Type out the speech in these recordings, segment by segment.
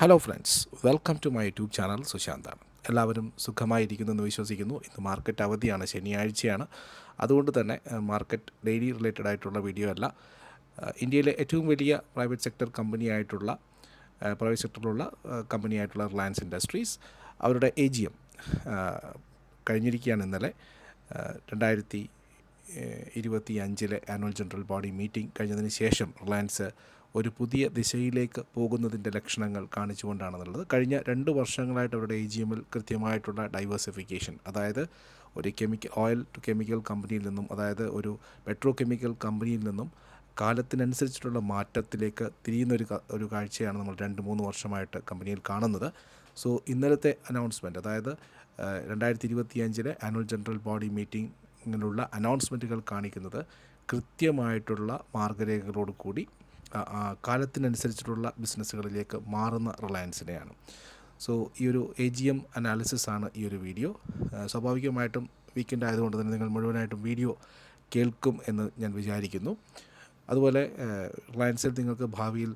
Hello friends welcome to my YouTube channel സുശാന്താണ് എല്ലാവരും സുഖമായിരിക്കുന്നു എന്ന് വിശ്വസിക്കുന്നു. ഇന്ന് മാർക്കറ്റ് അവധിയാണ് ശനിയാഴ്ചയാണ്. അതുകൊണ്ട് തന്നെ മാർക്കറ്റ് ഡെയിലി റിലേറ്റഡ് ആയിട്ടുള്ള വീഡിയോ അല്ല. ഇന്ത്യയിലെ ഏറ്റവും വലിയ പ്രൈവറ്റ് സെക്ടർ കമ്പനിയായിട്ടുള്ള പ്രൈവറ്റ് സെക്ടറിലുള്ള കമ്പനിയായിട്ടുള്ള റിലയൻസ് ഇൻഡസ്ട്രീസ് അവരുടെ എ ജി എം കഴിഞ്ഞിരിക്കുകയാണ് ഇന്നലെ. രണ്ടായിരത്തി ഇരുപത്തി അഞ്ചിലെ ആനുവൽ ജനറൽ ബോഡി മീറ്റിംഗ് കഴിഞ്ഞതിന് ശേഷം റിലയൻസ് ഒരു പുതിയ ദിശയിലേക്ക് പോകുന്നതിന്റെ ലക്ഷണങ്ങൾ കാണിച്ചുകൊണ്ടാണെന്നുള്ളത്. കഴിഞ്ഞ രണ്ട് വർഷങ്ങളായിട്ട് അവരുടെ എ ജി എമ്മിൽ കൃത്യമായിട്ടുള്ള ഡൈവേഴ്സിഫിക്കേഷൻ അതായത് ഒരു കെമിക്കൽ ഓയിൽ ടു കെമിക്കൽ കമ്പനിയിൽ നിന്നും അതായത് ഒരു പെട്രോ കെമിക്കൽ കമ്പനിയിൽ നിന്നും കാലത്തിനനുസരിച്ചിട്ടുള്ള മാറ്റത്തിലേക്ക് തിരിയുന്ന ഒരു ഒരു കാഴ്ചയാണ് നമ്മൾ രണ്ട് മൂന്ന് വർഷമായിട്ട് കമ്പനിയിൽ കാണുന്നത്. സോ ഇന്നലത്തെ അനൗൺസ്മെന്റ് അതായത് രണ്ടായിരത്തി ഇരുപത്തി അഞ്ചിലെ ആനുവൽ ജനറൽ ബോഡി മീറ്റിങ്ങിലുള്ള അനൗൺസ്മെന്റുകൾ കാണിക്കുന്നത് കൃത്യമായിട്ടുള്ള മാർഗരേഖകളോട് കൂടി കാലത്തിനനുസരിച്ചിട്ടുള്ള ബിസിനസ്സുകളിലേക്ക് മാറുന്ന റിലയൻസിനെയാണ്. സോ ഈ ഒരു എ ജി എം അനാലിസിസ് ആണ് ഈ ഒരു വീഡിയോ. സ്വാഭാവികമായിട്ടും വീക്കെൻഡ് ആയതുകൊണ്ട് തന്നെ നിങ്ങൾ മുഴുവനായിട്ടും വീഡിയോ കേൾക്കും എന്ന് ഞാൻ വിചാരിക്കുന്നു. അതുപോലെ റിലയൻസിൽ നിങ്ങൾക്ക് ഭാവിയിൽ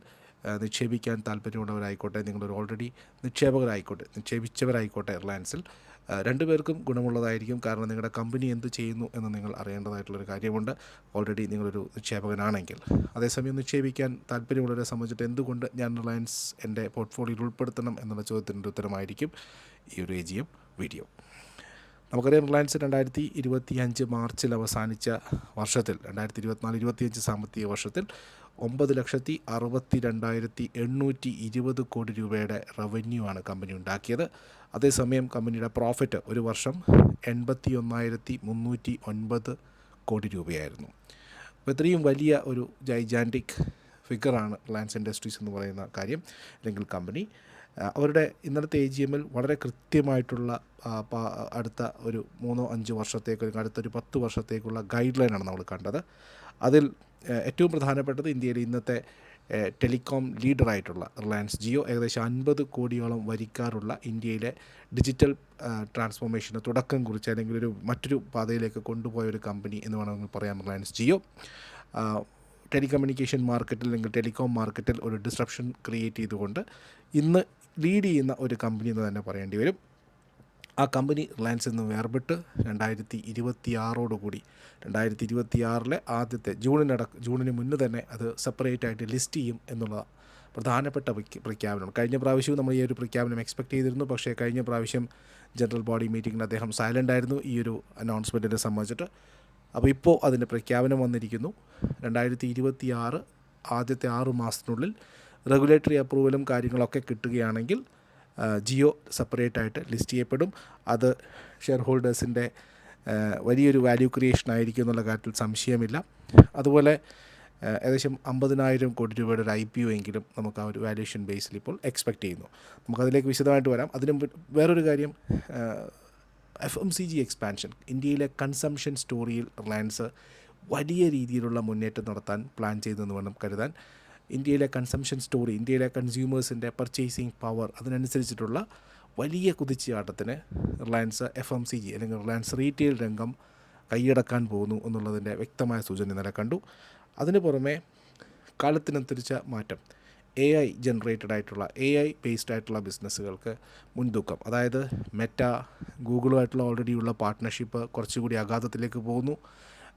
നിക്ഷേപിക്കാൻ താല്പര്യമുള്ളവരായിക്കോട്ടെ നിങ്ങളൊരു ഓൾറെഡി നിക്ഷേപകരായിക്കോട്ടെ നിക്ഷേപിച്ചവരായിക്കോട്ടെ റിലയൻസിൽ രണ്ടുപേർക്കും ഗുണമുള്ളതായിരിക്കും. കാരണം നിങ്ങളുടെ കമ്പനി എന്ത് ചെയ്യുന്നു എന്ന് നിങ്ങൾ അറിയേണ്ടതായിട്ടുള്ളൊരു കാര്യമുണ്ട്. ഓൾറെഡി നിങ്ങളൊരു നിക്ഷേപകനാണെങ്കിൽ. അതേസമയം നിക്ഷേപിക്കാൻ താല്പര്യമുള്ളവരെ സംബന്ധിച്ചിട്ട് എന്തുകൊണ്ട് ഞാൻ റിലയൻസ് എന്റെ പോർട്ട്ഫോളിയോയിൽ ഉൾപ്പെടുത്തണം എന്നുള്ള ചോദ്യത്തിന്റെ ഉത്തരമായിരിക്കും ഈ ഒരു എ ജി എം വീഡിയോ നമുക്കറിയാം റിലയൻസ് രണ്ടായിരത്തി ഇരുപത്തി അഞ്ച് മാർച്ചിൽ അവസാനിച്ച വർഷത്തിൽ രണ്ടായിരത്തി ഇരുപത്തിനാല് ഇരുപത്തിയഞ്ച് സാമ്പത്തിക വർഷത്തിൽ ഒമ്പത് ലക്ഷത്തി അറുപത്തി രണ്ടായിരത്തി എണ്ണൂറ്റി ഇരുപത് കോടി രൂപയുടെ റവന്യൂ ആണ് കമ്പനി ഉണ്ടാക്കിയത്. അതേസമയം കമ്പനിയുടെ പ്രോഫിറ്റ് ഒരു വർഷം എൺപത്തി ഒന്നായിരത്തി മുന്നൂറ്റി ഒൻപത് കോടി രൂപയായിരുന്നു. അപ്പോൾ ഇത്രയും വലിയ ഒരു ജൈജാന്റിക് ഫിഗറാണ് റിലയൻസ് ഇൻഡസ്ട്രീസ് എന്ന് പറയുന്ന കാര്യം. അല്ലെങ്കിൽ കമ്പനി. അവരുടെ ഇന്നലത്തെ എ ജി എമ്മിൽ വളരെ കൃത്യമായിട്ടുള്ള അടുത്ത ഒരു മൂന്നോ അഞ്ച് വർഷത്തേക്ക് അല്ലെങ്കിൽ അടുത്തൊരു പത്ത് വർഷത്തേക്കുള്ള ഗൈഡ് ലൈനാണ് നമ്മൾ കണ്ടത്. അതിൽ ഏറ്റവും പ്രധാനപ്പെട്ടത് ഇന്ത്യയിലെ ഇന്നത്തെ ടെലികോം ലീഡറായിട്ടുള്ള റിലയൻസ് ജിയോ ഏകദേശം അൻപത് കോടിയോളം വരിക്കാറുള്ള ഇന്ത്യയിലെ ഡിജിറ്റൽ ട്രാൻസ്ഫോർമേഷന് തുടക്കം കുറിച്ച് അല്ലെങ്കിൽ ഒരു മറ്റൊരു പാതയിലേക്ക് കൊണ്ടുപോയ ഒരു കമ്പനി എന്ന് വേണമെങ്കിൽ പറയാം റിലയൻസ് ജിയോ. ടെലികമ്മ്യൂണിക്കേഷൻ മാർക്കറ്റിൽ അല്ലെങ്കിൽ ടെലികോം മാർക്കറ്റിൽ ഒരു ഡിസ്ട്രപ്ഷൻ ക്രിയേറ്റ് ചെയ്തുകൊണ്ട് ഇന്ന് ലീഡ് ചെയ്യുന്ന ഒരു കമ്പനി എന്ന് തന്നെ പറയേണ്ടി വരും. ആ കമ്പനി റിലയൻസിൽ നിന്ന് വേർപെട്ട് രണ്ടായിരത്തി ഇരുപത്തി ആറോടുകൂടി രണ്ടായിരത്തി ഇരുപത്തി ആറിലെ ആദ്യത്തെ ജൂണിനട ജൂണിന് മുന്നേ തന്നെ അത് സെപ്പറേറ്റ് ആയിട്ട് ലിസ്റ്റ് ചെയ്യും എന്നുള്ള പ്രധാനപ്പെട്ട പ്രഖ്യ- പ്രഖ്യാപനം കഴിഞ്ഞ പ്രാവശ്യവും നമ്മൾ ഈ ഒരു പ്രഖ്യാപനം എക്സ്പെക്ട് ചെയ്തിരുന്നു. പക്ഷേ കഴിഞ്ഞ പ്രാവശ്യം ജനറൽ ബോഡി മീറ്റിങ്ങിൽ അദ്ദേഹം സൈലന്റ് ആയിരുന്നു ഈ ഒരു അനൗൺസ്മെന്റിനെ സംബന്ധിച്ചിട്ട്. അപ്പോൾ ഇപ്പോൾ അതിന്റെ പ്രഖ്യാപനം വന്നിരിക്കുന്നു. രണ്ടായിരത്തി ഇരുപത്തി ആറ് ആദ്യത്തെ ആറ് മാസത്തിനുള്ളിൽ റെഗുലേറ്ററി അപ്രൂവലും കാര്യങ്ങളൊക്കെ കിട്ടുകയാണെങ്കിൽ ജിയോ സെപ്പറേറ്റ് ആയിട്ട് ലിസ്റ്റ് ചെയ്യപ്പെടും. അത് ഷെയർ ഹോൾഡേഴ്സിന്റെ വലിയൊരു വാല്യൂ ക്രിയേഷൻ ആയിരിക്കും എന്നുള്ള കാര്യത്തിൽ സംശയമില്ല. അതുപോലെ ഏകദേശം അമ്പതിനായിരം കോടി രൂപയുടെ ഒരു ഐ പി ഒ എങ്കിലും നമുക്ക് ആ ഒരു വാല്യൂഷൻ ബേസിൽ ഇപ്പോൾ എക്സ്പെക്റ്റ് ചെയ്യുന്നു. നമുക്കതിലേക്ക് വിശദമായിട്ട് വരാം. അതിന് വേറൊരു കാര്യം F M C G expansion ഇന്ത്യയിലെ കൺസംഷൻ സ്റ്റോറിയിൽ റിലയൻസ് വലിയ രീതിയിലുള്ള മുന്നേറ്റം നടത്താൻ പ്ലാൻ ചെയ്തെന്ന് വേണം കരുതാൻ. ഇന്ത്യയിലെ കൺസംഷൻ സ്റ്റോറി ഇന്ത്യയിലെ കൺസ്യൂമേഴ്സിന്റെ പർച്ചേസിങ് പവർ അതിനനുസരിച്ചിട്ടുള്ള വലിയ കുതിച്ചുചാട്ടത്തിന് Reliance F M C G അല്ലെങ്കിൽ റിലയൻസ് റീറ്റെയിൽ രംഗം കൈയടക്കാൻ പോകുന്നു എന്നുള്ളതിന്റെ വ്യക്തമായ സൂചന ഇന്നലെ കണ്ടു. അതിന് പുറമെ കാലത്തിനനുസരിച്ച മാറ്റം. എ ഐ ജനറേറ്റഡ് ആയിട്ടുള്ള എ ഐ ബേസ്ഡ് ആയിട്ടുള്ള ബിസിനസ്സുകൾക്ക് മുൻതൂക്കം. അതായത് മെറ്റ ഗൂഗിളുമായിട്ടുള്ള ഓൾറെഡി ഉള്ള പാർട്ട്ണർഷിപ്പ് കുറച്ചുകൂടി അഗാധത്തിലേക്ക് പോകുന്നു.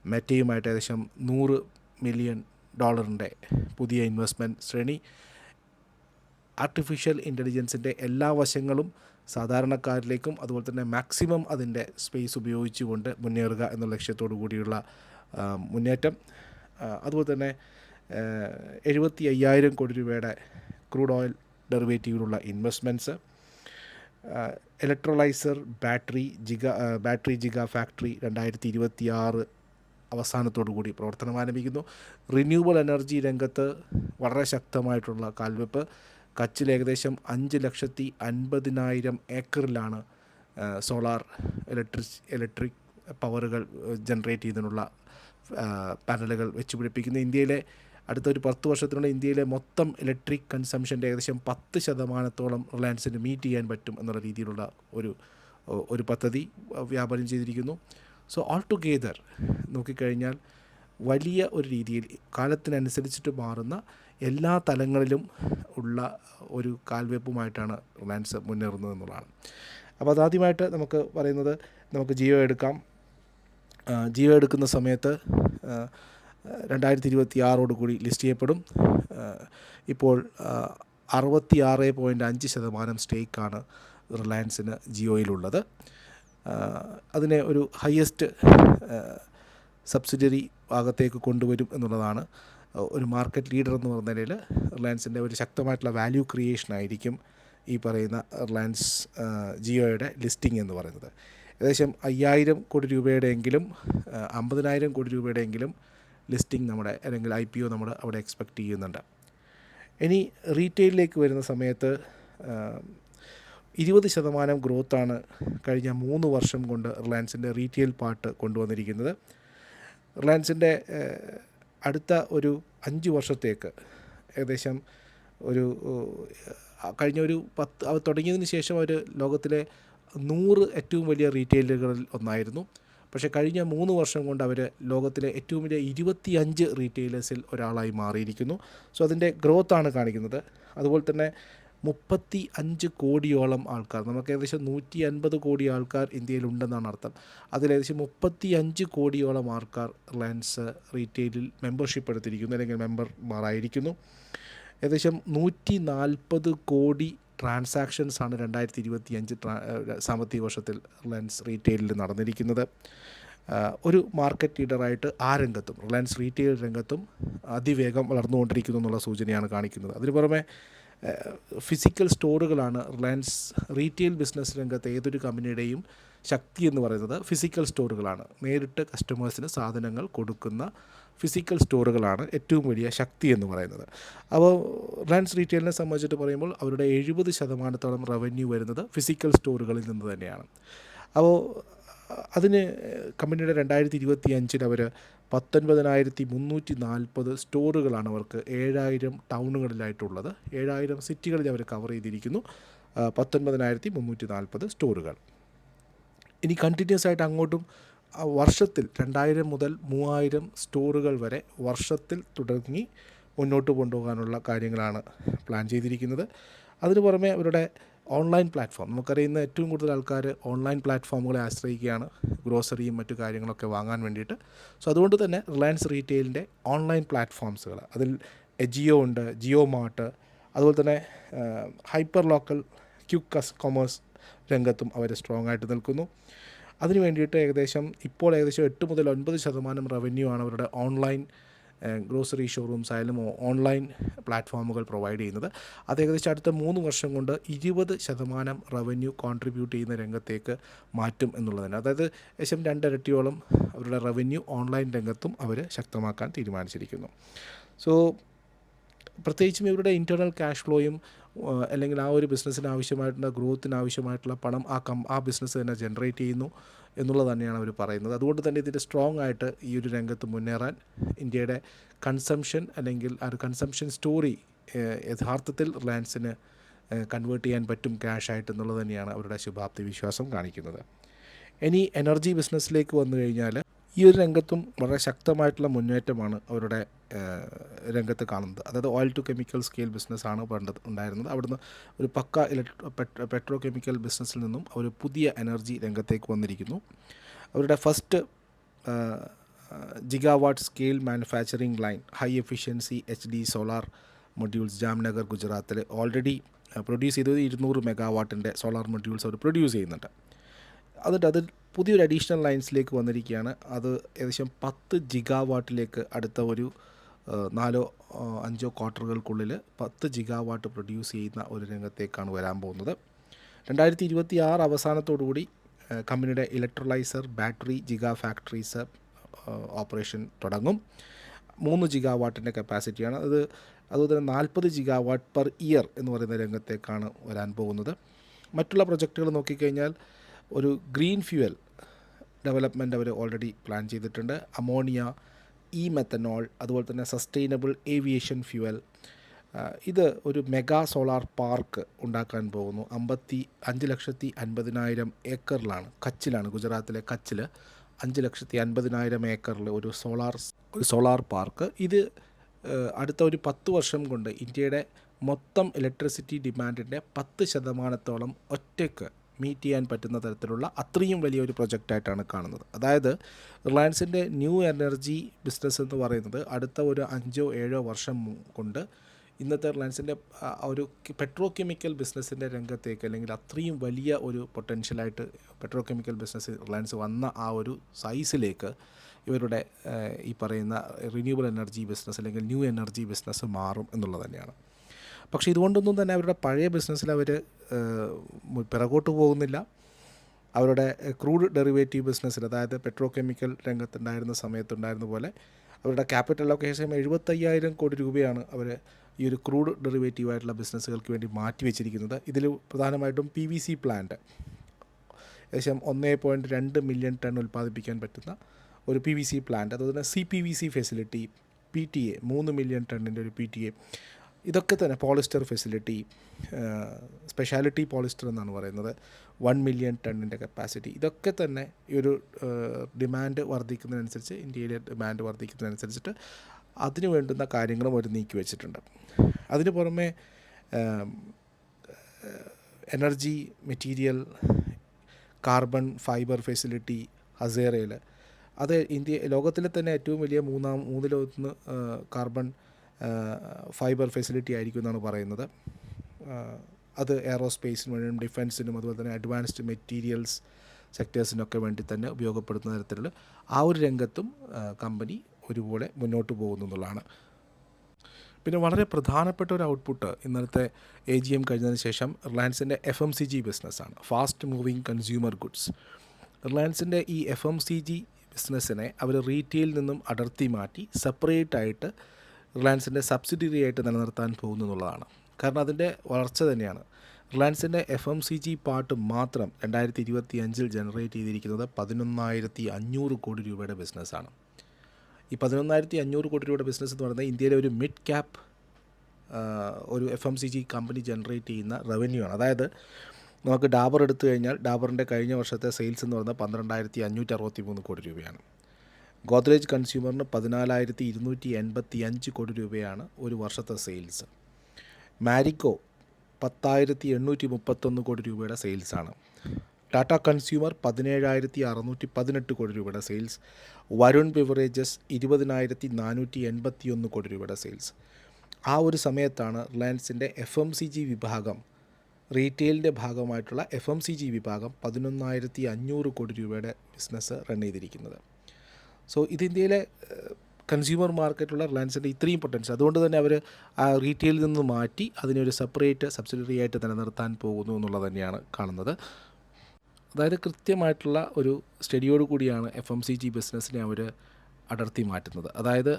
മെറ്റയുമായിട്ട് ഏകദേശം നൂറ് മില്യൺ ഡോളറിന്റെ പുതിയ ഇൻവെസ്റ്റ്മെന്റ് ശ്രേണി. ആർട്ടിഫിഷ്യൽ ഇന്റലിജൻസിന്റെ എല്ലാ വശങ്ങളും സാധാരണക്കാരിലേക്കും അതുപോലെ തന്നെ മാക്സിമം അതിന്റെ സ്പേസ് ഉപയോഗിച്ചുകൊണ്ട് മുന്നേറുക എന്ന ലക്ഷ്യത്തോടു കൂടിയുള്ള മുന്നേറ്റം. അതുപോലെ തന്നെ എഴുപത്തി അയ്യായിരം കോടി രൂപയുടെ crude oil ഡെറിവേറ്റീവിലുള്ള investments electrolyser battery giga battery giga factory രണ്ടായിരത്തി ഇരുപത്തി ആറ് അവസാനത്തോടു കൂടി പ്രവർത്തനം ആരംഭിക്കുന്നു. റിന്യൂവബിൾ എനർജി രംഗത്ത് വളരെ ശക്തമായിട്ടുള്ള കാൽവെപ്പ്. കച്ചിൽ ഏകദേശം അഞ്ച് ലക്ഷത്തി അൻപതിനായിരം ഏക്കറിലാണ് സോളാർ ഇലക്ട്രിക് ഇലക്ട്രിക് പവറുകൾ ജനറേറ്റ് ചെയ്യുന്നതിനുള്ള പാനലുകൾ വെച്ച് പിടിപ്പിക്കുന്ന. ഇന്ത്യയിലെ അടുത്ത ഒരു പത്ത് വർഷത്തിനുള്ളിൽ ഇന്ത്യയിലെ മൊത്തം ഇലക്ട്രിക് കൺസംഷന്റെ ഏകദേശം പത്ത് ശതമാനത്തോളം റിലയൻസിന് മീറ്റ് ചെയ്യാൻ പറ്റും എന്നുള്ള രീതിയിലുള്ള ഒരു ഒരു പദ്ധതി വ്യാപാരം ചെയ്തിരിക്കുന്നു. സോ ഓൾ ടുഗെദർ നോക്കിക്കഴിഞ്ഞാൽ വലിയ ഒരു രീതിയിൽ കാലത്തിനനുസരിച്ചിട്ട് മാറുന്ന എല്ലാ തലങ്ങളിലും ഉള്ള ഒരു കാൽവെപ്പുമായിട്ടാണ് റിലയൻസ് മുന്നേറുന്നത് എന്നുള്ളതാണ്. അപ്പോൾ അതാദ്യമായിട്ട് നമുക്ക് പറയുന്നത് നമുക്ക് ജിയോ എടുക്കാം. ജിയോ എടുക്കുന്ന സമയത്ത് രണ്ടായിരത്തി ഇരുപത്തി ആറോട് കൂടി ലിസ്റ്റ് ചെയ്യപ്പെടും. ഇപ്പോൾ അറുപത്തി ആറ് പോയിന്റ് അഞ്ച് ശതമാനം സ്റ്റേക്കാണ് റിലയൻസിന് ജിയോയിലുള്ളത്. അതിനെ ഒരു ഹയസ്റ്റ് സബ്സിഡറി ഭാഗത്തേക്ക് കൊണ്ടുവരും എന്നുള്ളതാണ് ഒരു മാർക്കറ്റ് ലീഡർ എന്ന് പറഞ്ഞ നിലയിൽ റിലയൻസിന്റെ ഒരു ശക്തമായിട്ടുള്ള വാല്യൂ ക്രിയേഷൻ ആയിരിക്കും ഈ പറയുന്ന റിലയൻസ് ജിയോയുടെ ലിസ്റ്റിംഗ് എന്ന് പറയുന്നത്. ഏകദേശം അയ്യായിരം കോടി രൂപയുടെ എങ്കിലും അമ്പതിനായിരം കോടി രൂപയുടെ എങ്കിലും ലിസ്റ്റിംഗ് നമ്മുടെ അല്ലെങ്കിൽ ഐ പി ഒ നമ്മൾ അവിടെ എക്സ്പെക്റ്റ് ചെയ്യുന്നുണ്ട്. ഇനി റീറ്റെയിലേക്ക് വരുന്ന സമയത്ത് ഇരുപത് ശതമാനം ഗ്രോത്താണ് കഴിഞ്ഞ മൂന്ന് വർഷം കൊണ്ട് റിലയൻസിന്റെ റീറ്റെയിൽ പാർട്ട് കൊണ്ടുവന്നിരിക്കുന്നത്. റിലയൻസിന്റെ അടുത്ത ഒരു അഞ്ച് വർഷത്തേക്ക് ഏകദേശം ഒരു കഴിഞ്ഞ ഒരു പത്ത് അവർ തുടങ്ങിയതിന് ശേഷം അവർ ലോകത്തിലെ നൂറ് ഏറ്റവും വലിയ റീറ്റെയിലുകളിൽ ഒന്നായിരുന്നു. പക്ഷേ കഴിഞ്ഞ മൂന്ന് വർഷം കൊണ്ട് അവർ ലോകത്തിലെ ഏറ്റവും വലിയ ഇരുപത്തിയഞ്ച് റീറ്റെയിലേഴ്സിൽ ഒരാളായി മാറിയിരിക്കുന്നു. സോ അതിന്റെ ഗ്രോത്താണ് കാണിക്കുന്നത്. അതുപോലെ തന്നെ മുപ്പത്തി അഞ്ച് കോടിയോളം ആൾക്കാർ നമുക്ക് ഏകദേശം നൂറ്റി അൻപത് കോടി ആൾക്കാർ ഇന്ത്യയിലുണ്ടെന്നാണ് അർത്ഥം. അതിൽ ഏകദേശം മുപ്പത്തി അഞ്ച് കോടിയോളം ആൾക്കാർ റിലയൻസ് റീറ്റെയിലിൽ മെമ്പർഷിപ്പ് എടുത്തിരിക്കുന്നു അല്ലെങ്കിൽ മെമ്പർമാരായിരിക്കുന്നു. ഏകദേശം നൂറ്റി നാൽപ്പത് കോടി ട്രാൻസാക്ഷൻസ് ആണ് രണ്ടായിരത്തി ഇരുപത്തി അഞ്ച് ട്രാ സാമ്പത്തിക വർഷത്തിൽ റിലയൻസ് റീറ്റെയിലിൽ നടന്നിരിക്കുന്നത്. ഒരു മാർക്കറ്റ് ലീഡറായിട്ട് ആ രംഗത്തും റിലയൻസ് റീറ്റെയിൽ രംഗത്തും അതിവേഗം വളർന്നുകൊണ്ടിരിക്കുന്നു എന്നുള്ള സൂചനയാണ് കാണിക്കുന്നത്. അതിന് പുറമെ ഫിസിക്കൽ സ്റ്റോറുകളാണ് റിലയൻസ് റീറ്റെയിൽ ബിസിനസ് രംഗത്തെ ഏതൊരു കമ്പനിയുടെയും ശക്തി എന്ന് പറയുന്നത് ഫിസിക്കൽ സ്റ്റോറുകളാണ് നേരിട്ട് കസ്റ്റമേഴ്സിന് സാധനങ്ങൾ കൊടുക്കുന്ന ഫിസിക്കൽ സ്റ്റോറുകളാണ് ഏറ്റവും വലിയ ശക്തി എന്ന് പറയുന്നത്. അപ്പോൾ റിലയൻസ് റീറ്റെയിലിനെ സംബന്ധിച്ചിട്ട് പറയുമ്പോൾ അവരുടെ എഴുപത് ശതമാനത്തോളം റവന്യൂ വരുന്നത് ഫിസിക്കൽ സ്റ്റോറുകളിൽ നിന്ന് തന്നെയാണ്. അപ്പോൾ അതിന് കമ്പനിയുടെ രണ്ടായിരത്തി ഇരുപത്തി അഞ്ചിൽ അവർ പത്തൊൻപതിനായിരത്തി മുന്നൂറ്റി നാൽപ്പത് സ്റ്റോറുകളാണ് അവർക്ക് ഏഴായിരം ടൗണുകളിലായിട്ടുള്ളത്. ഏഴായിരം സിറ്റികളിൽ അവർ കവർ ചെയ്തിരിക്കുന്നു. പത്തൊൻപതിനായിരത്തി മുന്നൂറ്റി നാൽപ്പത് സ്റ്റോറുകൾ. ഇനി കണ്ടിന്യൂസ് ആയിട്ട് അങ്ങോട്ടും വർഷത്തിൽ രണ്ടായിരം മുതൽ മൂവായിരം സ്റ്റോറുകൾ വരെ വർഷത്തിൽ തുടങ്ങി മുന്നോട്ട് കൊണ്ടുപോകാനുള്ള കാര്യങ്ങളാണ് പ്ലാൻ ചെയ്തിരിക്കുന്നത്. അതിനു പുറമെ അവരുടെ ഓൺലൈൻ പ്ലാറ്റ്ഫോം. നമുക്കറിയുന്ന ഏറ്റവും കൂടുതൽ ആൾക്കാർ ഓൺലൈൻ പ്ലാറ്റ്ഫോമുകളെ ആശ്രയിക്കുകയാണ്. ഗ്രോസറിയും മറ്റു കാര്യങ്ങളൊക്കെ വാങ്ങാൻ വേണ്ടിയിട്ട്. സോ അതുകൊണ്ട് തന്നെ റിലയൻസ് റീറ്റെയിലിന്റെ ഓൺലൈൻ പ്ലാറ്റ്ഫോംസുകൾ അതിൽ ജിയോ ഉണ്ട് ജിയോ മാർട്ട് അതുപോലെ തന്നെ ഹൈപ്പർ ലോക്കൽ ക്യുക്ക് കസ് കൊമേഴ്സ് രംഗത്തും അവർ സ്ട്രോങ് ആയിട്ട് നിൽക്കുന്നു. അതിനു വേണ്ടിയിട്ട് ഏകദേശം ഇപ്പോൾ ഏകദേശം എട്ട് മുതൽ ഒൻപത് ശതമാനം റവന്യൂ ആണ് അവരുടെ ഓൺലൈൻ ഗ്രോസറി ഷോറൂംസ് ആയാലും ഓൺലൈൻ പ്ലാറ്റ്ഫോമുകൾ പ്രൊവൈഡ് ചെയ്യുന്നത്. അത് ഏകദേശം അടുത്ത മൂന്ന് വർഷം കൊണ്ട് ഇരുപത് ശതമാനം റവന്യൂ കോൺട്രിബ്യൂട്ട് ചെയ്യുന്ന രംഗത്തേക്ക് മാറ്റും എന്നുള്ളതാണ് അതായത് ഏകദേശം രണ്ടിരട്ടിയോളം അവരുടെ റവന്യൂ ഓൺലൈൻ രംഗത്തും അവർ ശക്തമാക്കാൻ തീരുമാനിച്ചിരിക്കുന്നു. സോ പ്രത്യേകിച്ചും ഇവരുടെ ഇന്റേർണൽ ക്യാഷ് ഫ്ലോയും അല്ലെങ്കിൽ ആ ഒരു ബിസിനസ്സിന് ആവശ്യമായിട്ടുള്ള ഗ്രോത്തിന് ആവശ്യമായിട്ടുള്ള പണം ആ കം ആ ബിസിനസ് തന്നെ ജനറേറ്റ് ചെയ്യുന്നു. എന്നുള്ളത് തന്നെയാണ് അവർ പറയുന്നത്. അതുകൊണ്ട് തന്നെ ഇതിന്റെ സ്ട്രോങ് ആയിട്ട് ഈ ഒരു രംഗത്ത് മുന്നേറാൻ ഇന്ത്യയുടെ കൺസംഷൻ അല്ലെങ്കിൽ ആ ഒരു കൺസംഷൻ സ്റ്റോറി യഥാർത്ഥത്തിൽ റിലയൻസിന് കൺവേർട്ട് ചെയ്യാൻ പറ്റും ക്യാഷ് ആയിട്ട് എന്നുള്ളത് തന്നെയാണ് അവരുടെ ശുഭാപ്തി വിശ്വാസം കാണിക്കുന്നത്. ഇനി എനർജി ബിസിനസ്സിലേക്ക് വന്നു കഴിഞ്ഞാൽ ഈ ഒരു രംഗത്തും വളരെ ശക്തമായിട്ടുള്ള മുന്നേറ്റമാണ് അവരുടെ രംഗത്ത് കാണുന്നത്. അതായത് ഓയിൽ ടു കെമിക്കൽ സ്കെയിൽ ബിസിനസ്സാണ് പണ്ട് ഉണ്ടായിരുന്നത്. അവിടുന്ന് ഒരു പക്ക ഇലക്ട്രോ പെട്രോ കെമിക്കൽ ബിസിനസ്സിൽ നിന്നും അവർ പുതിയ എനർജി രംഗത്തേക്ക് വന്നിരിക്കുന്നു. അവരുടെ first gigawatt scale manufacturing line high efficiency H D solar modules Jamnagar ഗുജറാത്തിൽ ഓൾറെഡി പ്രൊഡ്യൂസ് ചെയ്തത് ഇരുന്നൂറ് മെഗാവാട്ടിന്റെ സോളാർ മൊഡ്യൂൾസ് അവർ പ്രൊഡ്യൂസ് ചെയ്യുന്നുണ്ട്. അതിന്റെ അത് പുതിയൊരു അഡീഷണൽ ലൈൻസിലേക്ക് വന്നിരിക്കുകയാണ്. അത് ഏകദേശം പത്ത് ജിഗാവാട്ടിലേക്ക് അടുത്ത ഒരു നാലോ അഞ്ചോ ക്വാർട്ടറുകൾക്കുള്ളിൽ പത്ത് ജിഗാവാട്ട് പ്രൊഡ്യൂസ് ചെയ്യുന്ന ഒരു രംഗത്തേക്കാണ് വരാൻ പോകുന്നത്. രണ്ടായിരത്തി ഇരുപത്തി ആറ് അവസാനത്തോടുകൂടി കമ്പനിയുടെ electrolyser battery giga factories operation തുടങ്ങും. മൂന്ന് ജിഗാ വാട്ടിന്റെ കപ്പാസിറ്റിയാണ്. അത് അതുപോലെ തന്നെ നാൽപ്പത് ജിഗാ വാട്ട് പെർ ഇയർ എന്ന് പറയുന്ന രംഗത്തേക്കാണ് വരാൻ പോകുന്നത്. മറ്റുള്ള പ്രൊജക്റ്റുകൾ നോക്കിക്കഴിഞ്ഞാൽ ഒരു ഗ്രീൻ ഫ്യൂവൽ ഡെവലപ്മെന്റ് അവർ ഓൾറെഡി പ്ലാൻ ചെയ്തിട്ടുണ്ട്. അമോണിയ ഇ മെത്തനോൾ അതുപോലെ തന്നെ സസ്റ്റൈനബിൾ ഏവിയേഷൻ ഫ്യുവൽ ഇത് ഒരു മെഗാ സോളാർ പാർക്ക് ഉണ്ടാക്കാൻ പോകുന്നു. അമ്പത്തി അഞ്ച് ലക്ഷത്തി അൻപതിനായിരം ഏക്കറിലാണ് കച്ചിലാണ് ഗുജറാത്തിലെ കച്ചിൽ അഞ്ച് ലക്ഷത്തി അൻപതിനായിരം ഏക്കറിൽ ഒരു സോളാർ ഒരു സോളാർ പാർക്ക് ഇത് അടുത്ത ഒരു പത്ത് വർഷം കൊണ്ട് ഇന്ത്യയുടെ മൊത്തം ഇലക്ട്രിസിറ്റി ഡിമാൻഡിന്റെ പത്ത് ശതമാനത്തോളം ഒറ്റയ്ക്ക് മീറ്റ് ചെയ്യാൻ പറ്റുന്ന തരത്തിലുള്ള അത്രയും വലിയൊരു പ്രൊജക്റ്റായിട്ടാണ് കാണുന്നത്. അതായത് റിലയൻസിന്റെ ന്യൂ എനർജി ബിസിനസ് എന്ന് പറയുന്നത് അടുത്ത ഒരു അഞ്ചോ ഏഴോ വർഷം കൊണ്ട് ഇന്നത്തെ റിലയൻസിന്റെ ഒരു പെട്രോ കെമിക്കൽ ബിസിനസ്സിന്റെ രംഗത്തേക്ക് അല്ലെങ്കിൽ അത്രയും വലിയ ഒരു പൊട്ടൻഷ്യലായിട്ട് പെട്രോ കെമിക്കൽ ബിസിനസ് റിലയൻസ് വന്ന ആ ഒരു സൈസിലേക്ക് ഇവരുടെ ഈ പറയുന്ന റിന്യൂവബിൾ എനർജി ബിസിനസ് അല്ലെങ്കിൽ ന്യൂ എനർജി ബിസിനസ് മാറും എന്നുള്ളത് തന്നെയാണ്. പക്ഷേ ഇതുകൊണ്ടൊന്നും തന്നെ അവരുടെ പഴയ ബിസിനസ്സിൽ അവർ പിറകോട്ട് പോകുന്നില്ല. അവരുടെ ക്രൂഡ് ഡെറിവേറ്റീവ് ബിസിനസ്സിൽ അതായത് പെട്രോ കെമിക്കൽ രംഗത്തുണ്ടായിരുന്ന സമയത്തുണ്ടായിരുന്ന പോലെ അവരുടെ ക്യാപിറ്റൽ ലൊക്കേഷൻ എഴുപത്തയ്യായിരം കോടി രൂപയാണ് അവർ ഈ ഒരു ക്രൂഡ് ഡെറിവേറ്റീവ് ആയിട്ടുള്ള ബിസിനസ്സുകൾക്ക് വേണ്ടി മാറ്റി വെച്ചിരിക്കുന്നത്. ഇതിൽ പ്രധാനമായിട്ടും പി വി സി പ്ലാന്റ്. ഏകദേശം ഒന്നേ പോയിന്റ് രണ്ട് മില്യൺ ടൺ ഉൽപ്പാദിപ്പിക്കാൻ പറ്റുന്ന ഒരു പി വി സി പ്ലാന്റ്. അതുപോലെ തന്നെ C P V C facility P T A മൂന്ന് മില്യൺ ടണ്ണിന്റെ ഒരു പി ടി എ. ഇതൊക്കെ തന്നെ പോളിസ്റ്റർ ഫെസിലിറ്റി സ്പെഷ്യാലിറ്റി പോളിസ്റ്റർ എന്നാണ് പറയുന്നത്. വൺ മില്യൺ ടണ്ണിന്റെ കപ്പാസിറ്റി. ഇതൊക്കെ തന്നെ ഈ ഒരു ഡിമാൻഡ് വർദ്ധിക്കുന്നതിനനുസരിച്ച് ഇന്ത്യയിലെ ഡിമാൻഡ് വർദ്ധിക്കുന്നതിനനുസരിച്ചിട്ട് അതിന് വേണ്ടുന്ന കാര്യങ്ങളും അവർ നീക്കി വെച്ചിട്ടുണ്ട്. അതിന് പുറമെ energy material carbon fibre facility ഹസേറയിൽ അത് ഇന്ത്യ ലോകത്തിലെ തന്നെ ഏറ്റവും വലിയ മൂന്നാം മൂന്നിലൊന്ന് കാർബൺ ഫൈബർ ഫെസിലിറ്റി ആയിരിക്കും എന്നാണ് പറയുന്നത്. അത് എയറോസ്പേസിന് വേണ്ടിയും ഡിഫൻസിനും അതുപോലെ തന്നെ അഡ്വാൻസ്ഡ് മെറ്റീരിയൽസ് സെക്ടേഴ്സിനൊക്കെ വേണ്ടി തന്നെ ഉപയോഗപ്പെടുത്തുന്ന തരത്തിലുള്ള ആ ഒരു രംഗത്തും കമ്പനി ഒരുപോലെ മുന്നോട്ട് പോകുന്നു എന്നുള്ളതാണ്. പിന്നെ വളരെ പ്രധാനപ്പെട്ട ഒരു ഔട്ട്പുട്ട് ഇന്നലത്തെ എ ജി എം കഴിഞ്ഞതിന് ശേഷം റിലയൻസിന്റെ എഫ് എം സി ജി ബിസിനസ്സാണ് ഫാസ്റ്റ് മൂവിങ് കൺസ്യൂമർ ഗുഡ്സ് റിലയൻസിന്റെ ഈ എഫ് എം സി ജി ബിസിനസ്സിനെ അവർ റീറ്റെയിൽ നിന്നും അടർത്തി മാറ്റി സെപ്പറേറ്റ് ആയിട്ട് റിലയൻസിന്റെ സബ്സിഡിയറി ആയിട്ട് നിലനിർത്താൻ പോകുന്നു എന്നുള്ളതാണ് കാരണം അതിന്റെ വളർച്ച തന്നെയാണ്. റിലയൻസിന്റെ F M C G part മാത്രം രണ്ടായിരത്തി ഇരുപത്തി അഞ്ചിൽ ജനറേറ്റ് ചെയ്തിരിക്കുന്നത് പതിനൊന്നായിരത്തി അഞ്ഞൂറ് കോടി രൂപയുടെ ബിസിനസ്സാണ്. ഈ പതിനൊന്നായിരത്തി അഞ്ഞൂറ് കോടി രൂപയുടെ ബിസിനസ് എന്ന് പറയുന്നത് ഇന്ത്യയിലെ ഒരു മിഡ് ക്യാപ്പ് ഒരു F M C G company generate ചെയ്യുന്ന റവന്യൂ ആണ്. അതായത് നമുക്ക് ഡാബർ എടുത്തു കഴിഞ്ഞാൽ ഡാബറിന്റെ കഴിഞ്ഞ വർഷത്തെ സെയിൽസ് എന്ന് പറയുന്നത് പന്ത്രണ്ടായിരത്തി അഞ്ഞൂറ്റി അറുപത്തി മൂന്ന് കോടി രൂപയാണ്. ഗോദ്രേജ് കൺസ്യൂമറിന് പതിനാലായിരത്തി ഇരുന്നൂറ്റി എൺപത്തി അഞ്ച് കോടി രൂപയാണ് ഒരു വർഷത്തെ സെയിൽസ്. മാരിക്കോ പത്തായിരത്തി എണ്ണൂറ്റി മുപ്പത്തൊന്ന് കോടി രൂപയുടെ സെയിൽസാണ്. ടാറ്റ കൺസ്യൂമർ പതിനേഴായിരത്തി അറുന്നൂറ്റി പതിനെട്ട് കോടി രൂപയുടെ സെയിൽസ്. വരുൺ ബിവറേജസ് ഇരുപതിനായിരത്തി നാനൂറ്റി എൺപത്തി ഒന്ന് കോടി രൂപയുടെ സെയിൽസ്. ആ ഒരു സമയത്താണ് റിലയൻസിന്റെ എഫ് എം സി ജി വിഭാഗം റീറ്റെയിലിന്റെ ഭാഗമായിട്ടുള്ള എഫ് എം സി ജി വിഭാഗം പതിനൊന്നായിരത്തി അഞ്ഞൂറ് കോടി രൂപയുടെ ബിസിനസ് റൺ ചെയ്തിരിക്കുന്നത്. സോ ഇത് ഇന്ത്യയിലെ കൺസ്യൂമർ മാർക്കറ്റുള്ള റിലയൻസിന്റെ ഇത്രയും ഇമ്പോർട്ടൻസ് അതുകൊണ്ട് തന്നെ അവർ ആ റീറ്റെയിലിൽ നിന്ന് മാറ്റി അതിനെ ഒരു സെപ്പറേറ്റ് സബ്സിഡറി ആയിട്ട് നിലനിർത്താൻ പോകുന്നു എന്നുള്ളത് തന്നെയാണ് കാണുന്നത്. അതായത് കൃത്യമായിട്ടുള്ള ഒരു സ്റ്റഡിയോട് കൂടിയാണ് എഫ് എം സി ജി ബിസിനസ്സിനെ അവർ അടർത്തി മാറ്റുന്നത്. അതായത്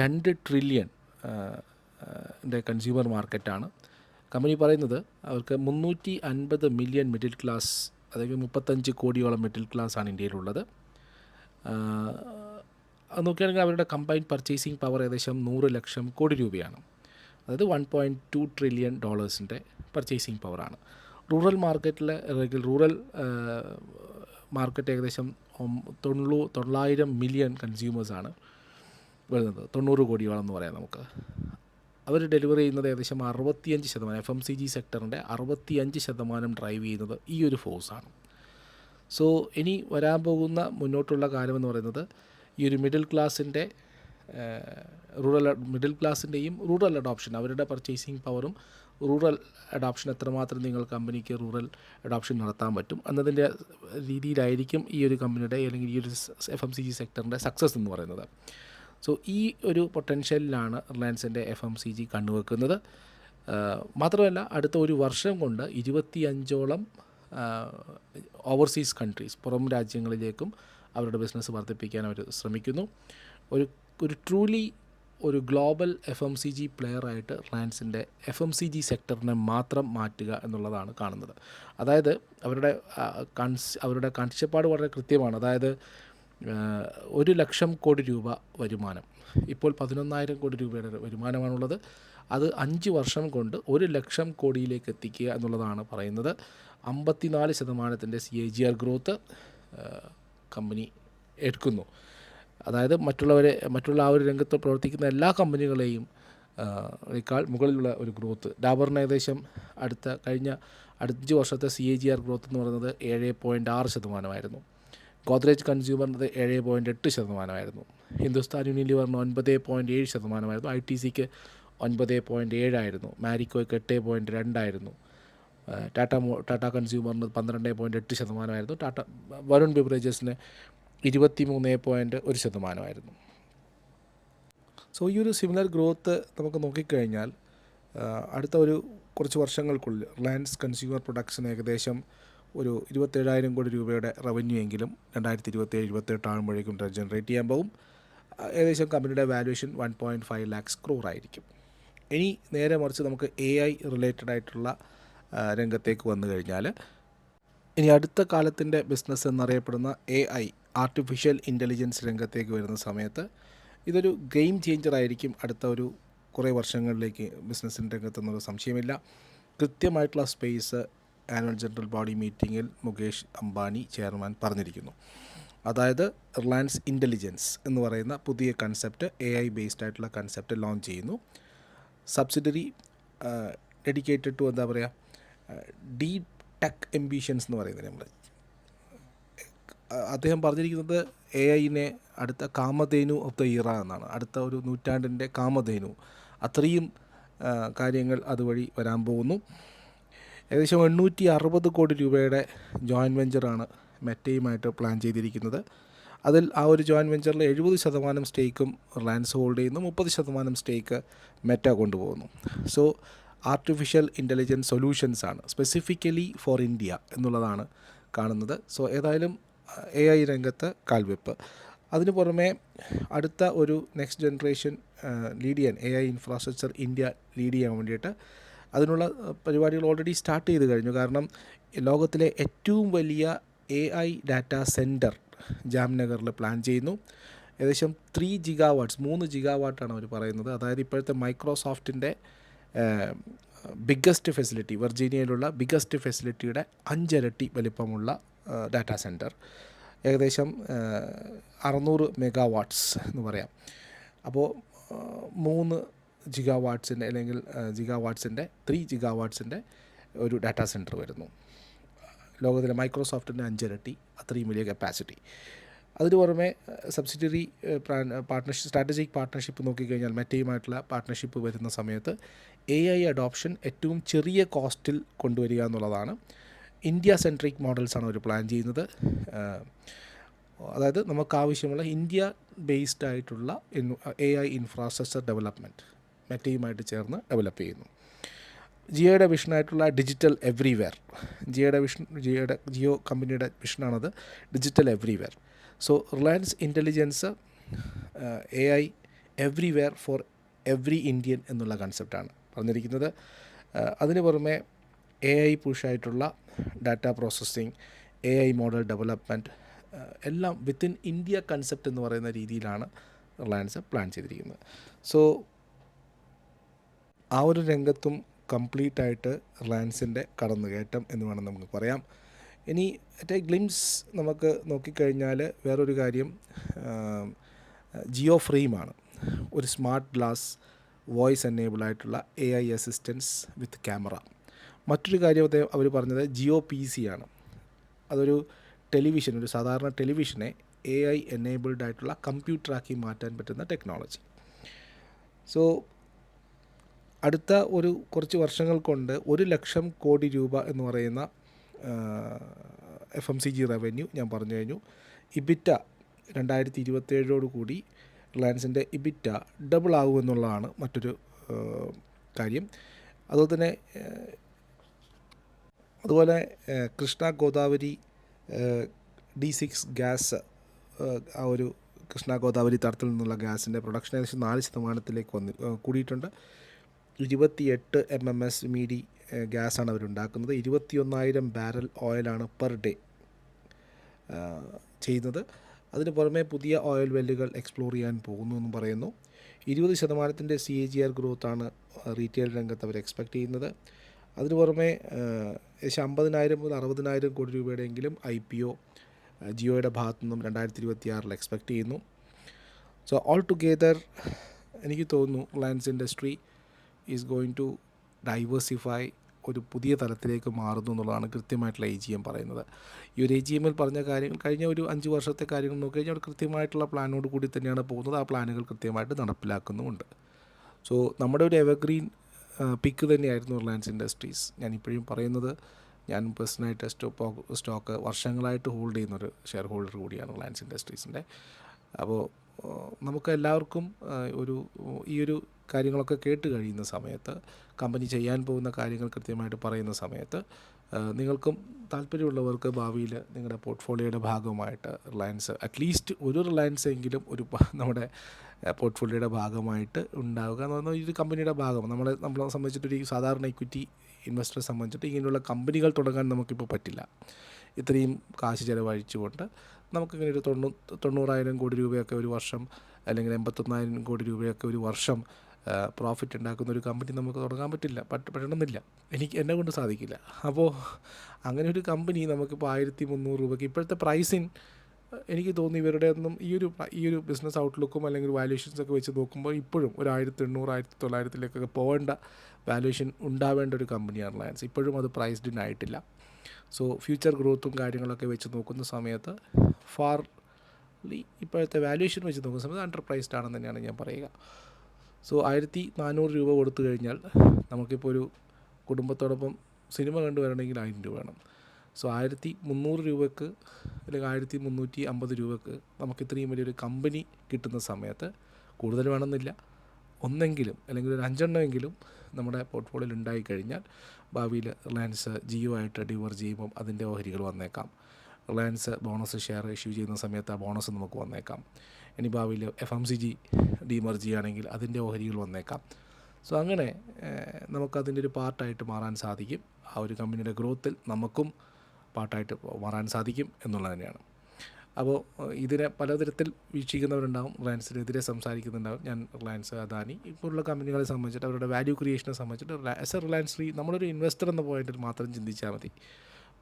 രണ്ട് ട്രില്യൺ ന്റെ കൺസ്യൂമർ മാർക്കറ്റാണ് കമ്പനി പറയുന്നത് അവർക്ക് മുന്നൂറ്റി അൻപത് മില്യൺ മിഡിൽ ക്ലാസ് അതായത് മുപ്പത്തഞ്ച് കോടിയോളം മിഡിൽ ക്ലാസ് ആണ് ഇന്ത്യയിലുള്ളത്. അത് നോക്കുകയാണെങ്കിൽ അവരുടെ കമ്പൈൻഡ് പർച്ചേസിങ് പവർ ഏകദേശം നൂറ് ലക്ഷം കോടി രൂപയാണ്. അതായത് വൺ പോയിന്റ് ടു ട്രില്യൺ ഡോളേഴ്സിന്റെ പർച്ചേസിങ് പവറാണ് റൂറൽ മാർക്കറ്റിലെ അല്ലെങ്കിൽ റൂറൽ മാർക്കറ്റ് ഏകദേശം തൊണ്ണൂ തൊള്ളായിരം മില്യൺ കൺസ്യൂമേഴ്സാണ് വരുന്നത്. തൊണ്ണൂറ് കോടിയോളം എന്ന് പറയാം നമുക്ക്. അവർ ഡെലിവറി ചെയ്യുന്നത് ഏകദേശം അറുപത്തിയഞ്ച് ശതമാനം എഫ് എം സി ജി സെക്ടറിന്റെ അറുപത്തിയഞ്ച് ശതമാനം ഡ്രൈവ് ചെയ്യുന്നത് ഈ ഒരു ഫോഴ്സാണ് സോ ഇനി വരാൻ പോകുന്ന മുന്നോട്ടുള്ള കാര്യമെന്ന് പറയുന്നത് ഈ ഒരു മിഡിൽ ക്ലാസ്സിന്റെ റൂറൽ മിഡിൽ ക്ലാസ്സിന്റെയും റൂറൽ അഡോപ്ഷൻ അവരുടെ പർച്ചേസിങ് പവറും റൂറൽ അഡോപ്ഷൻ എത്രമാത്രം നിങ്ങൾ കമ്പനിക്ക് റൂറൽ അഡോപ്ഷൻ നടത്താൻ പറ്റും എന്നതിന്റെ രീതിയിലായിരിക്കും ഈ ഒരു കമ്പനിയുടെ അല്ലെങ്കിൽ ഈ ഒരു എഫ് എം സി ജി സെക്ടറിന്റെ സക്സസ് എന്ന് പറയുന്നത്. സോ ഈ ഒരു പൊട്ടൻഷ്യലിലാണ് റിലയൻസിന്റെ എഫ് എം സി ജി കണ്ടുവെക്കുന്നത് മാത്രമല്ല അടുത്ത ഒരു വർഷം കൊണ്ട് ഇരുപത്തിയഞ്ചോളം ഓവർസീസ് കൺട്രീസ് പുറം രാജ്യങ്ങളിലേക്കും അവരുടെ ബിസിനസ് വർദ്ധിപ്പിക്കാൻ അവർ ശ്രമിക്കുന്നു. ഒരു ഒരു ട്രൂലി ഒരു global F M C G പ്ലെയറായിട്ട് റിലയൻസിന്റെ എഫ് എം സി ജി സെക്ടറിനെ മാത്രം മാറ്റുക എന്നുള്ളതാണ് കാണുന്നത്. അതായത് അവരുടെ കൺസ് അവരുടെ കാഴ്ചപ്പാട് വളരെ കൃത്യമാണ്. അതായത് ഒരു ലക്ഷം കോടി രൂപ വരുമാനം. ഇപ്പോൾ പതിനൊന്നായിരം കോടി രൂപയുടെ വരുമാനമാണുള്ളത്. അത് അഞ്ച് വർഷം കൊണ്ട് ഒരു ലക്ഷം കോടിയിലേക്ക് എത്തിക്കുക എന്നുള്ളതാണ് പറയുന്നത്. അമ്പത്തിനാല് ശതമാനത്തിന്റെ C A G R growth company എടുക്കുന്നു. അതായത് മറ്റുള്ളവരെ മറ്റുള്ള ആ ഒരു രംഗത്ത് പ്രവർത്തിക്കുന്ന എല്ലാ കമ്പനികളെയും ഇക്കാൾ മുകളിലുള്ള ഒരു ഗ്രോത്ത് ഡാബറിന് ഏകദേശം അടുത്ത കഴിഞ്ഞ അഞ്ച് വർഷത്തെ C A G R growth എന്ന് പറയുന്നത് ഏഴ് പോയിന്റ് ആറ് ശതമാനമായിരുന്നു. ഗോദ്രേജ് കൺസ്യൂമറിന്റെ ഏഴ് പോയിന്റ് എട്ട് ശതമാനമായിരുന്നു. ഹിന്ദുസ്ഥാൻ യൂണിലിവറിന് ഒൻപത് പോയിന്റ് ഏഴ് ശതമാനമായിരുന്നു. ഐ ടി സിക്ക് ഒൻപത് പോയിന്റ് ഏഴായിരുന്നു. മാരിക്കോയ്ക്ക് എട്ട് പോയിന്റ് രണ്ടായിരുന്നു. ടാറ്റ മോ ടാറ്റ കൺസ്യൂമറിന് പന്ത്രണ്ട് പോയിന്റ് എട്ട് ശതമാനമായിരുന്നു. ടാറ്റ വരുൺ ബിവറേജസിന് ഇരുപത്തി മൂന്ന് പോയിന്റ് ഒരു ശതമാനമായിരുന്നു. സോ ഈ ഒരു സിമിലർ ഗ്രോത്ത് നമുക്ക് നോക്കിക്കഴിഞ്ഞാൽ അടുത്ത ഒരു കുറച്ച് വർഷങ്ങൾക്കുള്ളിൽ റിലയൻസ് കൺസ്യൂമർ പ്രൊഡക്ഷൻ ഏകദേശം ഒരു ഇരുപത്തേഴായിരം കോടി രൂപയുടെ റവന്യൂ എങ്കിലും രണ്ടായിരത്തി ഇരുപത്തേഴ് ഇരുപത്തെട്ട് ആകുമ്പോഴേക്കും ജനറേറ്റ് ചെയ്യാൻ പോകും. ഏകദേശം കമ്പനിയുടെ valuation one point five lakhs crore ആയിരിക്കും. ഇനി നേരെ മറിച്ച് നമുക്ക് എ ഐ റിലേറ്റഡ് ആയിട്ടുള്ള രംഗത്തേക്ക് വന്നു കഴിഞ്ഞാൽ ഇനി അടുത്ത കാലത്തിന്റെ ബിസിനസ് എന്നറിയപ്പെടുന്ന എ ഐ ആർട്ടിഫിഷ്യൽ ഇന്റലിജൻസ് രംഗത്തേക്ക് വരുന്ന സമയത്ത് ഇതൊരു ഗെയിം ചേഞ്ചർ ആയിരിക്കും അടുത്ത ഒരു കുറേ വർഷങ്ങളിലേക്ക് ബിസിനസ്സിന്റെ രംഗത്തെന്നൊരു സംശയമില്ല. കൃത്യമായിട്ടുള്ള സ്പേസ് ആനുവൽ ജനറൽ ബോഡി മീറ്റിങ്ങിൽ മുകേഷ് അംബാനി ചെയർമാൻ പറഞ്ഞിരിക്കുന്നു. അതായത് റിലയൻസ് ഇന്റലിജൻസ് എന്ന് പറയുന്ന പുതിയ കൺസെപ്റ്റ് എ ഐ ബേസ്ഡ് ആയിട്ടുള്ള കൺസെപ്റ്റ് ലോഞ്ച് ചെയ്യുന്നു. സബ്സിഡറി ഡെഡിക്കേറ്റഡ് ടു എന്താ പറയുക ഡീ ടെക് എംബിഷൻസ് എന്ന് പറയുന്നത് നമ്മൾ അദ്ദേഹം പറഞ്ഞിരിക്കുന്നത് എ ഐനെ അടുത്ത കാമധേനു ഓഫ് ദ ഇറ എന്നാണ്. അടുത്ത ഒരു നൂറ്റാണ്ടിന്റെ കാമധേനു. അത്രയും കാര്യങ്ങൾ അതുവഴി വരാൻ പോകുന്നു. ഏകദേശം എണ്ണൂറ്റി അറുപത് കോടി രൂപയുടെ ജോയിന്റ് വെഞ്ചറാണ് മെറ്റയുമായിട്ട് പ്ലാൻ ചെയ്തിരിക്കുന്നത്. അതിൽ ആ ഒരു ജോയിന്റ് വെഞ്ചറിൽ എഴുപത് ശതമാനം സ്റ്റേക്കും റിലയൻസ് ഹോൾഡ് ചെയ്യുന്നു മുപ്പത് ശതമാനം സ്റ്റേക്ക് മെറ്റ കൊണ്ടുപോകുന്നു. സോ ആർട്ടിഫിഷ്യൽ ഇന്റലിജൻസ് സൊല്യൂഷൻസ് ആണ് സ്പെസിഫിക്കലി ഫോർ ഇന്ത്യ എന്നുള്ളതാണ് കാണുന്നത്. സോ ഏതായാലും എ ഐ രംഗത്ത് കാൽവെപ്പ്. അതിന് പുറമെ അടുത്ത ഒരു നെക്സ്റ്റ് ജനറേഷൻ ലീഡ് ചെയ്യാൻ A I infrastructure India lead ചെയ്യാൻ വേണ്ടിയിട്ട് അതിനുള്ള പരിപാടികൾ ഓൾറെഡി സ്റ്റാർട്ട് ചെയ്ത് കഴിഞ്ഞു. കാരണം ലോകത്തിലെ ഏറ്റവും വലിയ എ ഐ ഡാറ്റ സെന്റർ ജാംനഗറിൽ പ്ലാൻ ചെയ്യുന്നു. ഏകദേശം ത്രീ ജിഗാ വാട്ട്സ് മൂന്ന് ജിഗാ വാട്ടാണ് അവർ പറയുന്നത്. അതായത് ഇപ്പോഴത്തെ മൈക്രോസോഫ്റ്റിന്റെ ബിഗ്ഗസ്റ്റ് ഫെസിലിറ്റി വെർജീനിയയിലുള്ള ബിഗ്ഗസ്റ്റ് ഫെസിലിറ്റിയുടെ അഞ്ചിരട്ടി വലിപ്പമുള്ള ഡാറ്റാ സെന്റർ ഏകദേശം അറുന്നൂറ് മെഗാ വാട്ട്സ് എന്ന് പറയാം. അപ്പോൾ മൂന്ന് ജിഗാ വാട്ട്സിന്റെ അല്ലെങ്കിൽ ജിഗാ വാട്ട്സിന്റെ ത്രീ ജിഗാ വാട്ട്സിന്റെ ഒരു ഡാറ്റാ സെന്റർ വരുന്നു. ലോകത്തിലെ മൈക്രോസോഫ്റ്റിന്റെ അഞ്ചിരട്ടി അത്രയും വലിയ കപ്പാസിറ്റി അതിന് പുറമെ സബ്സിഡറി പാർട്ട്ണർഷിപ്പ് സ്ട്രാറ്റജിക് പാർട്ട്ണർഷിപ്പ് നോക്കിക്കഴിഞ്ഞാൽ മെറ്റയുമായിട്ടുള്ള പാർട്ട്ണർഷിപ്പ് വരുന്ന സമയത്ത് എ ഐ അഡോപ്ഷൻ ഏറ്റവും ചെറിയ കോസ്റ്റിൽ കൊണ്ടുവരിക എന്നുള്ളതാണ്. ഇന്ത്യ സെൻട്രിക് മോഡൽസാണ് അവർ പ്ലാൻ ചെയ്യുന്നത്. അതായത് നമുക്ക് ആവശ്യമുള്ള ഇന്ത്യ ബേസ്ഡ് ആയിട്ടുള്ള എ ഐ ഇൻഫ്രാസ്ട്രക്ചർ ഡെവലപ്മെന്റ് മെറ്റയുമായിട്ട് ചേർന്ന് ഡെവലപ്പ് ചെയ്യുന്നു. ജിയോയുടെ വിഷനായിട്ടുള്ള ഡിജിറ്റൽ എവ്രിവെയർ. ജിയോയുടെ വിഷൻ ജിയോയുടെ ജിയോ കമ്പനിയുടെ വിഷനാണത് digital everywhere. So Reliance intelligence A I everywhere for every Indian എന്നുള്ള കൺസെപ്റ്റാണ് പറഞ്ഞിരിക്കുന്നത്. അതിന് പുറമെ A I പുഷായിട്ടുള്ള data processing A I model development എല്ലാം വിത്തിൻ ഇന്ത്യ കൺസെപ്റ്റ് എന്ന് പറയുന്ന രീതിയിലാണ് റിലയൻസ് പ്ലാൻ ചെയ്തിരിക്കുന്നത്. സോ ആ ഒരു രംഗത്തും കംപ്ലീറ്റ് ആയിട്ട് റിലയൻസിന്റെ കടന്നുകയറ്റം എന്ന് വേണം നമുക്ക് പറയാം. ഇനി മറ്റേ ഗ്ലിംസ് നമുക്ക് നോക്കിക്കഴിഞ്ഞാൽ വേറൊരു കാര്യം ജിയോ ഫ്രെയിമാണ് ഒരു smart glass voice enable A I assistance with camera. മറ്റൊരു കാര്യം അദ്ദേഹം അവർ പറഞ്ഞത് ജിയോ പി സി ആണ് അതൊരു ടെലിവിഷൻ ഒരു സാധാരണ ടെലിവിഷനെ എ ഐ എനേബിൾഡ് ആയിട്ടുള്ള കമ്പ്യൂട്ടറാക്കി മാറ്റാൻ പറ്റുന്ന ടെക്നോളജി. സോ അടുത്ത ഒരു കുറച്ച് വർഷങ്ങൾ കൊണ്ട് ഒരു ലക്ഷം കോടി രൂപ എന്ന് പറയുന്ന F M C G revenue ഞാൻ പറഞ്ഞു കഴിഞ്ഞു. ഇബിറ്റ രണ്ടായിരത്തി ഇരുപത്തേഴോട് കൂടി റിലയൻസിന്റെ ഇബിറ്റ ഡബിൾ ആകുമെന്നുള്ളതാണ് മറ്റൊരു കാര്യം. അതുപോലെ തന്നെ അതുപോലെ Krishna Godavari D six gas ആ, ഒരു കൃഷ്ണ ഗോദാവരി തടത്തിൽ നിന്നുള്ള ഗ്യാസിന്റെ പ്രൊഡക്ഷൻ ഏകദേശം നാല് ശതമാനത്തിലേക്ക് വന്ന് കൂടിയിട്ടുണ്ട്. ഇരുപത്തിയെട്ട് എം എം എസ് മീഡി ഗ്യാസാണ് അവരുണ്ടാക്കുന്നത്. ഇരുപത്തിയൊന്നായിരം ബാരൽ ഓയിലാണ് പെർ ഡേ ചെയ്യുന്നത്. അതിന് പുറമെ പുതിയ ഓയിൽ വെല്ലുകൾ എക്സ്പ്ലോർ ചെയ്യാൻ പോകുന്നു എന്ന് പറയുന്നു. ഇരുപത് ശതമാനത്തിന്റെ സി എ ജി ആർ ഗ്രോത്താണ് റീറ്റെയിൽ രംഗത്ത് അവർ എക്സ്പെക്റ്റ് ചെയ്യുന്നത്. അതിന് പുറമെ ഏകദേശം അമ്പതിനായിരം മുതൽ അറുപതിനായിരം കോടി രൂപയുടെയെങ്കിലും ഐ പി ഒ ജിയോയുടെ ഭാഗത്തു നിന്നും രണ്ടായിരത്തി ഇരുപത്തി ആറിൽ എക്സ്പെക്റ്റ് ചെയ്യുന്നു. സോ ഓൾ ടുഗെദർ എനിക്ക് തോന്നുന്നു Reliance industry is going to diversify ഒരു പുതിയ തലത്തിലേക്ക് മാറുന്നു എന്നുള്ളതാണ് കൃത്യമായിട്ടുള്ള എ ജി എം പറയുന്നത്. ഈ ഒരു എ ജി എമ്മിൽ പറഞ്ഞ കാര്യങ്ങൾ കഴിഞ്ഞ ഒരു അഞ്ച് വർഷത്തെ കാര്യങ്ങൾ നോക്കി കഴിഞ്ഞാൽ കൃത്യമായിട്ടുള്ള പ്ലാനോട് കൂടി തന്നെയാണ് പോകുന്നത്. ആ പ്ലാനുകൾ കൃത്യമായിട്ട് നടപ്പിലാക്കുന്നുമുണ്ട്. സോ നമ്മുടെ ഒരു എവർഗ്രീൻ പിക്ക് തന്നെയായിരുന്നു റിലയൻസ് ഇൻഡസ്ട്രീസ് ഞാനിപ്പോഴും പറയുന്നത് ഞാൻ പേഴ്സണലായിട്ട് സ്റ്റോക്ക് സ്റ്റോക്ക് വർഷങ്ങളായിട്ട് ഹോൾഡ് ചെയ്യുന്നൊരു ഷെയർ ഹോൾഡർ കൂടിയാണ് റിലയൻസ് ഇൻഡസ്ട്രീസിന്റെ അപ്പോൾ നമുക്ക് എല്ലാവർക്കും ഒരു ഈ ഒരു കാര്യങ്ങളൊക്കെ കേട്ട് കഴിയുന്ന സമയത്ത് കമ്പനി ചെയ്യാൻ പോകുന്ന കാര്യങ്ങൾ കൃത്യമായിട്ട് പറയുന്ന സമയത്ത് നിങ്ങൾക്കും താല്പര്യമുള്ളവർക്ക് ഭാവിയിൽ നിങ്ങളുടെ പോർട്ട്ഫോളിയോയുടെ ഭാഗമായിട്ട് റിലയൻസ് അറ്റ്ലീസ്റ്റ് ഒരു റിലയൻസ് എങ്കിലും ഒരു നമ്മുടെ പോർട്ട്ഫോളിയോയുടെ ഭാഗമായിട്ട് ഉണ്ടാവുക എന്ന് പറഞ്ഞാൽ ഒരു കമ്പനിയുടെ ഭാഗം നമ്മളെ നമ്മളെ സംബന്ധിച്ചിട്ട് ഒരു സാധാരണ ഇക്വിറ്റി ഇൻവെസ്റ്ററെ സംബന്ധിച്ചിട്ട് ഇങ്ങനെയുള്ള കമ്പനികൾ തുടങ്ങാൻ നമുക്കിപ്പോൾ പറ്റില്ല. ഇത്രയും കാശ് ചിലവഴിച്ചുകൊണ്ട് നമുക്കിങ്ങനെ ഒരു തൊണ്ണൂ തൊണ്ണൂറായിരം കോടി രൂപയൊക്കെ ഒരു വർഷം അല്ലെങ്കിൽ എൺപത്തൊന്നായിരം കോടി രൂപയൊക്കെ ഒരു വർഷം പ്രോഫിറ്റ് ഉണ്ടാക്കുന്ന ഒരു കമ്പനി നമുക്ക് തുടങ്ങാൻ പറ്റില്ല. പറ്റ പറ്റണമെന്നില്ല എനിക്ക് എന്നെ കൊണ്ട് സാധിക്കില്ല. അപ്പോൾ അങ്ങനെ ഒരു കമ്പനി നമുക്കിപ്പോൾ ആയിരത്തി മുന്നൂറ് രൂപയ്ക്ക് ഇപ്പോഴത്തെ പ്രൈസിൻ എനിക്ക് തോന്നി ഇവരുടെ ഒന്നും ഈ ഒരു ഈ ഒരു ബിസിനസ് ഔട്ട്ലുക്കും അല്ലെങ്കിൽ വാല്യൂഷൻസ് ഒക്കെ വെച്ച് നോക്കുമ്പോൾ ഇപ്പോഴും ഒരു ആയിരത്തി എണ്ണൂറ് ആയിരത്തി തൊള്ളായിരത്തിലേക്കൊക്കെ പോകേണ്ട വാല്യൂഷൻ ഉണ്ടാവേണ്ട ഒരു കമ്പനിയാണ് റിലയൻസ് ഇപ്പോഴും അത് പ്രൈസ്ഡ് ആയിട്ടില്ല. സോ ഫ്യൂച്ചർ ഗ്രോത്തും കാര്യങ്ങളൊക്കെ വെച്ച് നോക്കുന്ന സമയത്ത് ഫാർലി ഇപ്പോഴത്തെ വാല്യൂഷൻ വെച്ച് നോക്കുന്ന സമയത്ത് അണ്ടർ പ്രൈസ്ഡ് ആണെന്ന് തന്നെയാണ് ഞാൻ പറയുക. സോ ആയിരത്തി നാനൂറ് രൂപ കൊടുത്തു കഴിഞ്ഞാൽ നമുക്കിപ്പോൾ ഒരു കുടുംബത്തോടൊപ്പം സിനിമ കണ്ടു വരണമെങ്കിൽ ആയിരം രൂപ വേണം. സോ ആയിരത്തി മുന്നൂറ് രൂപക്ക് അല്ലെങ്കിൽ ആയിരത്തി മുന്നൂറ്റി അമ്പത് രൂപക്ക് നമുക്ക് ഇത്രയും വലിയൊരു കമ്പനി കിട്ടുന്ന സമയത്ത് കൂടുതൽ വേണമെന്നില്ല. ഒന്നെങ്കിലും അല്ലെങ്കിൽ ഒരു അഞ്ചെണ്ണമെങ്കിലും നമ്മുടെ പോർട്ട്ഫോളിയോയിൽ ഉണ്ടായിക്കഴിഞ്ഞാൽ ഭാവിയിൽ റിലയൻസ് ജിയോ ആയിട്ട് ഡിവർ ചെയ്യുമ്പം അതിന്റെ ഓഹരികൾ വന്നേക്കാം. റിലയൻസ് ബോണസ് ഷെയർ ഇഷ്യൂ ചെയ്യുന്ന സമയത്ത് ആ ബോണസ് നമുക്ക് വന്നേക്കാം. ഇനി ഭാവിയിൽ F M C G demerge ചെയ്യുകയാണെങ്കിൽ അതിന്റെ ഓഹരികൾ വന്നേക്കാം. സോ അങ്ങനെ നമുക്കതിന്റെ ഒരു പാർട്ടായിട്ട് മാറാൻ സാധിക്കും. ആ ഒരു കമ്പനിയുടെ ഗ്രോത്തിൽ നമുക്കും പാർട്ടായിട്ട് മാറാൻ സാധിക്കും എന്നുള്ളത് തന്നെയാണ്. അപ്പോൾ ഇതിനെ പലതരത്തിൽ വീക്ഷിക്കുന്നവരുണ്ടാവും റിലയൻസിനെതിരെ സംസാരിക്കുന്നുണ്ടാവും. ഞാൻ റിലയൻസ് അദാനി ഇപ്പോഴുള്ള കമ്പനികളെ സംബന്ധിച്ചിട്ട് അവരുടെ വാല്യൂ ക്രിയേഷനെ സംബന്ധിച്ചിട്ട് ആസ് എ റിലയൻസ് ഫ്രീ നമ്മളൊരു ഇൻവെസ്റ്റർ എന്ന പോയിന്റിൽ മാത്രം ചിന്തിച്ചാൽ മതി.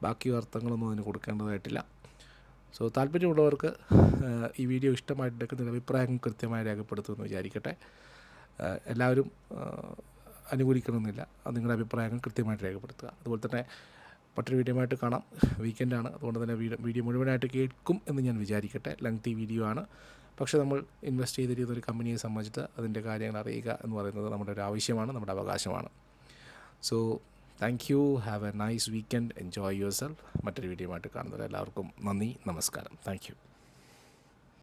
ബാക്കി അർത്ഥങ്ങളൊന്നും അതിന് കൊടുക്കേണ്ടതായിട്ടില്ല. സോ താല്പര്യമുള്ളവർക്ക് ഈ വീഡിയോ ഇഷ്ടമായിട്ടുണ്ടെങ്കിൽ നിങ്ങളുടെ അഭിപ്രായം കൃത്യമായി രേഖപ്പെടുത്തുമെന്ന് വിചാരിക്കട്ടെ. എല്ലാവരും അനുകൂലിക്കണമെന്നില്ല. നിങ്ങളുടെ അഭിപ്രായങ്ങൾ കൃത്യമായിട്ട് രേഖപ്പെടുത്തുക. അതുപോലെ തന്നെ മറ്റൊരു വീഡിയോമായിട്ട് കാണാം. വീക്കെൻഡാണ് അതുകൊണ്ട് തന്നെ വീഡിയോ വീഡിയോ മുഴുവനായിട്ട് കേൾക്കും എന്ന് ഞാൻ വിചാരിക്കട്ടെ. ലെങ്തി വീഡിയോ ആണ്. പക്ഷേ നമ്മൾ ഇൻവെസ്റ്റ് ചെയ്തിരിക്കുന്ന ഒരു കമ്പനിയെ സംബന്ധിച്ചിട്ട് അതിന്റെ കാര്യങ്ങൾ അറിയുക എന്ന് പറയുന്നത് നമ്മുടെ ഒരു ആവശ്യമാണ് നമ്മുടെ അവകാശമാണ്. So thank you have a nice weekend enjoy your self മറ്റൊരു വീഡിയോ ആയിട്ട് കാണുന്നത് എല്ലാവർക്കും നന്ദി. നമസ്കാരം. Thank you